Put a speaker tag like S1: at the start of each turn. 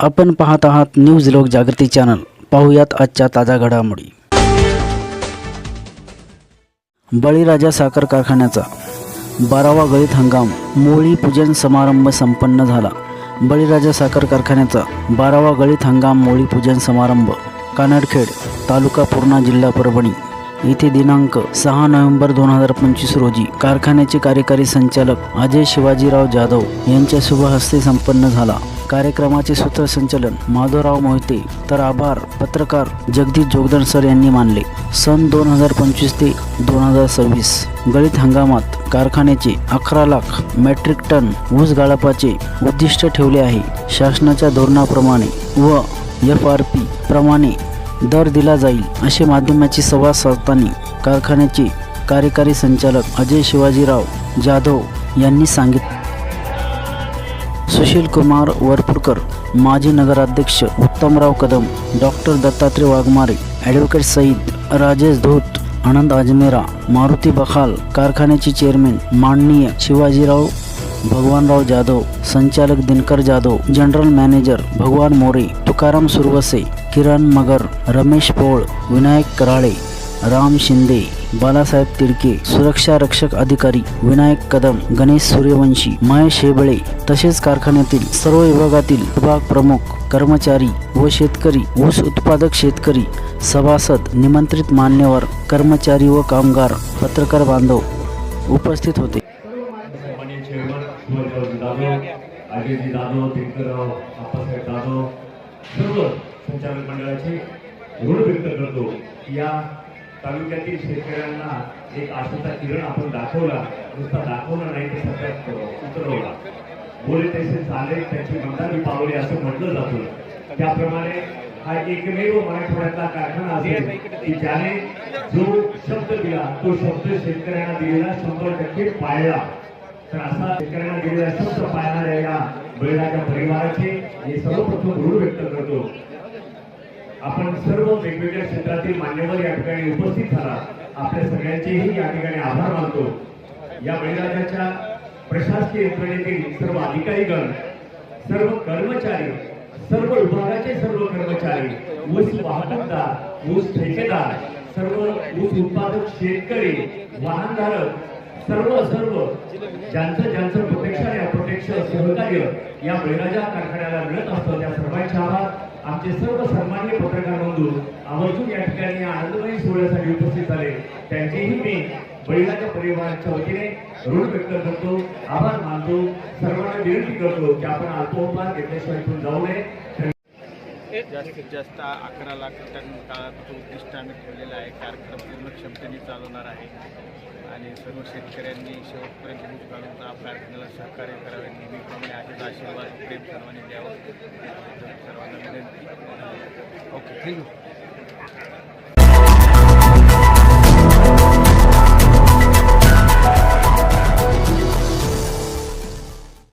S1: आपण पाहत आहात न्यूज लोक जागृती चॅनल. पाहुयात आजच्या ताज्या घडामोडी. बळीराजा साखर कारखान्याचा बारावा गळीत हंगाम. मोळी पूजन समारंभ संपन्न झाला. बळीराजा साखर कारखान्याचा बारावा गळीत हंगाम मोळी पूजन समारंभ. कानडखेड तालुका पूर्णा जिल्हा परभणी. येथे दिनांक सहा नोव्हेंबर दोन हजार पंचवीस रोजी कारखान्याचे कार्यकारी संचालक अजय शिवाजीराव जाधव यांच्या शुभहस्ते संपन्न झाला. कार्यक्रमाचे सूत्रसंचालन माधवराव मोहिते तर आभार. पत्रकार जगदीश जोगदन सर यांनी मानले. सन दोन हजार पंचवीस ते दोन हजार सव्वीस गळीत हंगामात कारखान्याचे अकरा लाख मेट्रिक टन ऊस गाळपाचे उद्दिष्ट ठेवले आहे. शासनाच्या धोरणाप्रमाणे व एफ आर पी प्रमाणे दर दिला जाईल असे माध्यमाची संवाद साधताना कारखान्याचे कार्यकारी संचालक अजय शिवाजीराव जाधव यांनी सांगितले. सुशील कुमार वरपुरकर माजी नगराध्यक्ष उत्तमराव कदम डॉक्टर दत्तात्रय वाघमारे ॲडव्होकेट सईद राजेश धूत आनंद अजमेरा मारुती बखाल कारखान्याचे चेअरमॅन माननीय शिवाजीराव भगवानराव जाधव संचालक दिनकर जाधव जनरल मॅनेजर भगवान मोरे तुकाराम सुरवसे किरण मगर रमेश पोळ विनायक कराळे राम शिंदे बालासाहेब तिडके सुरक्षा रक्षक अधिकारी विनायक कदम गणेश सूर्यवंशी महेश हेबळे तसेच कारखान्यातील सर्व विभागातील विभाग प्रमुख कर्मचारी व शेतकरी ऊस उत्पादक शेतकरी सभासद निमंत्रित मान्यवर कर्मचारी व कामगार पत्रकार बांधव उपस्थित होते.
S2: माननीय चेअरमन सुभाषरावजी जाधव अजयजी जाधव दिनकरराव सर्व संचालक मंडळाचे ऋण व्यक्त करतो. या तालुक्यातील शेतकऱ्यांना एक आशेचा किरण आपण दाखवला. नुसता दाखवला नाही तर सगळ्यात उतरवला. बोले तसे चाले त्याची मंदारी पावले असं म्हटलं जातं. त्याप्रमाणे हा एकमेव मराठवाड्यातला कारखाना असेल की ज्याने जो शब्द दिला तो शब्द शेतकऱ्यांना दिलेला शंभर टक्के पाळला. तर असा शेतकऱ्यांना दिलेला शब्द पाहणाऱ्या या बळीराजा परिवाराचे मी सर्वप्रथम ऋण व्यक्त करतो. आपण सर्व वेगवेगळ्या क्षेत्रातील मान्यवर या ठिकाणी उपस्थित झाला. आपल्या सगळ्यांचेही या ठिकाणी आभार मानतो. या बळीराजाच्या प्रशासकीय यंत्रणेतील सर्व अधिकारीगण सर्व कर्मचारी सर्व विभागाचे सर्व कर्मचारी ऊस वाहतूकदार ऊस ठेकेदार सर्व ऊस उत्पादक शेतकरी वाहनधारक सर्व सर्व. ज्यांचं ज्यांचं प्रत्यक्ष आणि अप्रत्यक्ष सहकार्य या बळीराजा कारखान्याला मिळत असतं त्या सर्वांचे आभार. आमचे सर्व सन्मान्य पत्रकार बंधू आवर्जून या ठिकाणी या आनंदमयी सोहळ्यासाठी उपस्थित झाले. त्यांचेही मी बळीराजा परिवाराच्या वतीने ऋण व्यक्त करतो आभार मानतो सर्वांना विनंती करतो की आपण अल्पोपहार घेतल्याशिवाय इथून जाऊ नये.
S3: जास्तीत जास्त अकरा लाख टन काळाचं उद्दिष्ट आम्ही ठेवलेलं आहे. कार्यक्रम पूर्ण क्षमतेने चालवणार आहे. आणि सर्व शेतकऱ्यांनी शेवटपर्यंत दूध काढून आपल्या सहकार्य करावे. नेहमीप्रमाणे असेच आशीर्वाद प्रेम सर्वांनी द्यावं. सर्वांना विनंती. Okay thank you.